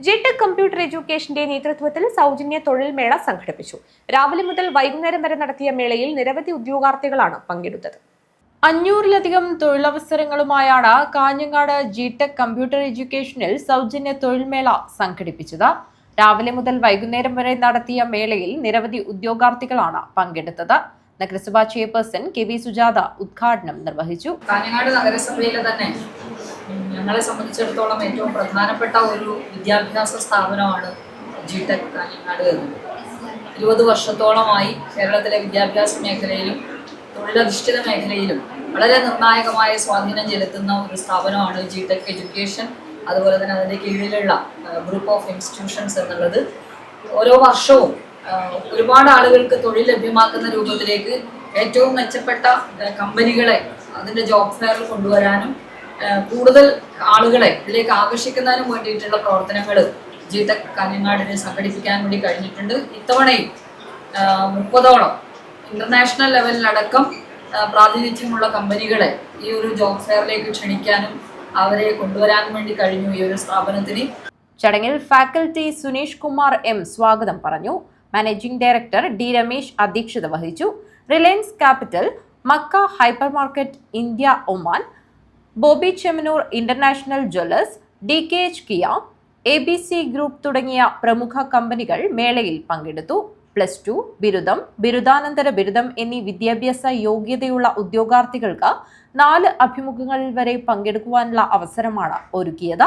G-Tec computer എഡ്യൂക്കേഷന്റെ നേതൃത്വത്തിൽ സൗജന്യ തൊഴിൽ മേള സംഘടിപ്പിച്ചു. രാവിലെ മുതൽ വൈകുന്നേരം വരെ നടത്തിയ മേളയിൽ നിരവധി ഉദ്യോഗാർത്ഥികളാണ് പങ്കെടുത്തത്. അഞ്ഞൂറിലധികം തൊഴിലവസരങ്ങളുമായാണ് കാഞ്ഞങ്ങാട് ജിടെക് കമ്പ്യൂട്ടർ എഡ്യൂക്കേഷനിൽ സൗജന്യ തൊഴിൽ മേള സംഘടിപ്പിച്ചത്. രാവിലെ മുതൽ വൈകുന്നേരം വരെ നടത്തിയ മേളയിൽ നിരവധി ഉദ്യോഗാർത്ഥികളാണ് പങ്കെടുത്തത്. നഗരസഭാ ചെയർപേഴ്സൺ കെ വി സുജാത ഉദ്ഘാടനം നിർവഹിച്ചു. കാഞ്ഞങ്ങാട് നഗരസഭയിലെ തന്നെ ഞങ്ങളെ സംബന്ധിച്ചിടത്തോളം ഏറ്റവും പ്രധാനപ്പെട്ട ഒരു വിദ്യാഭ്യാസ സ്ഥാപനമാണ് ജി ടെക് കാഞ്ഞങ്ങാട് എന്നത് ഇരുപത് വർഷത്തോളമായി കേരളത്തിലെ വിദ്യാഭ്യാസ മേഖലയിലും തൊഴിലധിഷ്ഠിത മേഖലയിലും വളരെ നിർണായകമായ സ്വാധീനം ചെലുത്തുന്ന ഒരു സ്ഥാപനമാണ് ജി ടെക് എഡ്യൂക്കേഷൻ അതുപോലെ തന്നെ അതിന്റെ കീഴിലുള്ള ഗ്രൂപ്പ് ഓഫ് ഇൻസ്റ്റിറ്റ്യൂഷൻസ് എന്നുള്ളത്. ഓരോ വർഷവും ഒരുപാട് ആളുകൾക്ക് തൊഴിൽ ലഭ്യമാക്കുന്ന രൂപത്തിലേക്ക് ഏറ്റവും മെച്ചപ്പെട്ട കമ്പനികളെ അതിന്റെ ജോബ് ഫെയറിൽ കൊണ്ടുവരാനും കൂടുതൽ ആളുകളെ ഇതിലേക്ക് ആകർഷിക്കുന്നതിനും വേണ്ടിയിട്ടുള്ള പ്രവർത്തനങ്ങൾ ജീവിത കാഞ്ഞങ്ങാടിനെ സംഘടിപ്പിക്കാൻ വേണ്ടി കഴിഞ്ഞിട്ടുണ്ട്. ഇത്തവണയും മുപ്പതോളം ഇന്റർനാഷണൽ ലെവലിലടക്കം പ്രാതിനിധ്യമുള്ള കമ്പനികളെ ഈ ഒരു ജോബ് ഫെയറിലേക്ക് ക്ഷണിക്കാനും അവരെ കൊണ്ടുവരാനും വേണ്ടി കഴിഞ്ഞു ഈ ഒരു സ്ഥാപനത്തിന്. ചടങ്ങിൽ ഫാക്കൽറ്റി സുനീഷ് കുമാർ എം സ്വാഗതം പറഞ്ഞു. മാനേജിംഗ് ഡയറക്ടർ ഡി രമേശ് അധ്യക്ഷത വഹിച്ചു. Reliance Capital Mecca hyper market India Oman Boby Chemmanur international jewellers D K H Kia A B C group തുടങ്ങിയ പ്രമുഖ കമ്പനികൾ മേളയിൽ പങ്കെടുത്തു. പ്ലസ് ടു ബിരുദം ബിരുദാനന്തര ബിരുദം എന്നീ വിദ്യാഭ്യാസ യോഗ്യതയുള്ള ഉദ്യോഗാർത്ഥികൾക്ക് നാല് അഭിമുഖങ്ങളിൽ വരെ പങ്കെടുക്കുവാനുള്ള അവസരമാണ് ഒരുക്കിയത്.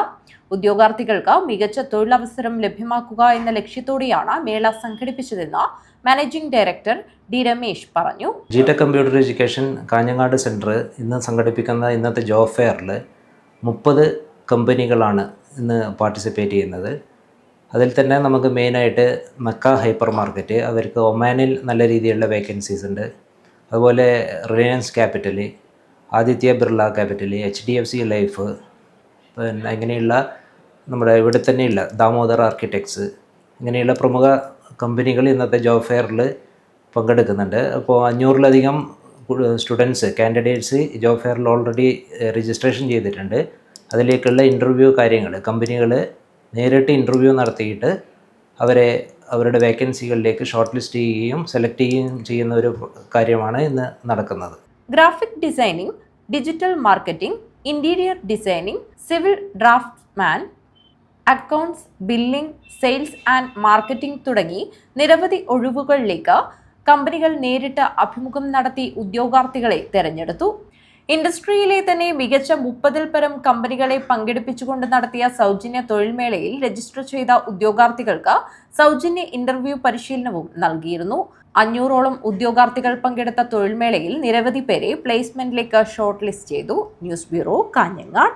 ഉദ്യോഗാർത്ഥികൾക്ക് മികച്ച തൊഴിലവസരം ലഭ്യമാക്കുക എന്ന ലക്ഷ്യത്തോടെയാണ് മേള സംഘടിപ്പിച്ചതെന്ന് മാനേജിംഗ് ഡയറക്ടർ ഡി രമേശ് പറഞ്ഞു. G tech computer education Kanhangad centre ഇന്ന് സംഘടിപ്പിക്കുന്ന ഇന്നത്തെ ജോബ് ഫെയറിൽ മുപ്പത് കമ്പനികളാണ് ഇന്ന് പാർട്ടിസിപ്പേറ്റ് ചെയ്യുന്നത്. അതിൽ തന്നെ നമുക്ക് മെയിനായിട്ട് മക്ക ഹൈപ്പർ മാർക്കറ്റ് അവർക്ക് ഒമാനിൽ നല്ല രീതിയിലുള്ള വേക്കൻസീസ് ഉണ്ട്. അതുപോലെ Reliance Capital Aditya Birla capital H D F C life പിന്നെ ഇങ്ങനെയുള്ള നമ്മുടെ ഇവിടെ തന്നെയുള്ള ദാമോദർ ആർക്കിടെക്ട്സ് ഇങ്ങനെയുള്ള പ്രമുഖ കമ്പനികൾ ഇന്നത്തെ ജോബ് ഫെയറിൽ പങ്കെടുക്കുന്നുണ്ട്. അപ്പോൾ അഞ്ഞൂറിലധികം സ്റ്റുഡൻസ് കാൻഡിഡേറ്റ്സ് ജോബ് ഫെയറിൽ ഓൾറെഡി രജിസ്ട്രേഷൻ ചെയ്തിട്ടുണ്ട്. അതിലേക്കുള്ള ഇന്റർവ്യൂ കാര്യങ്ങൾ കമ്പനികൾ നേരിട്ട് ഇന്റർവ്യൂ നടത്തിയിട്ട് അവരെ അവരുടെ വേക്കൻസികളിലേക്ക് ഷോർട്ട് ലിസ്റ്റ് ചെയ്യുകയും സെലക്ട് ചെയ്യുകയും ചെയ്യുന്ന ഒരു കാര്യമാണ് ഇന്ന് നടക്കുന്നത്. Graphic designing digital marketing interior designing civil draftman accounts billing sales and marketing തുടങ്ങി നിരവധി ഒഴിവുകളിലേക്ക് കമ്പനികൾ നേരിട്ട് അഭിമുഖം നടത്തി ഉദ്യോഗാർത്ഥികളെ തെരഞ്ഞെടുത്തു. ഇൻഡസ്ട്രിയിലെ തന്നെ മികച്ച മുപ്പതിൽ പരം കമ്പനികളെ പങ്കെടുപ്പിച്ചുകൊണ്ട് നടത്തിയ സൗജന്യ തൊഴിൽമേളയിൽ രജിസ്റ്റർ ചെയ്ത ഉദ്യോഗാർത്ഥികൾക്ക് സൗജന്യ ഇന്റർവ്യൂ പരിശീലനവും നൽകിയിരുന്നു. അഞ്ഞൂറോളം ഉദ്യോഗാർത്ഥികൾ പങ്കെടുത്ത തൊഴിൽമേളയിൽ നിരവധി പേരെ പ്ലേസ്മെന്റിലേക്ക് ഷോർട്ട് ലിസ്റ്റ് ചെയ്തു. News bureau Kanhangad.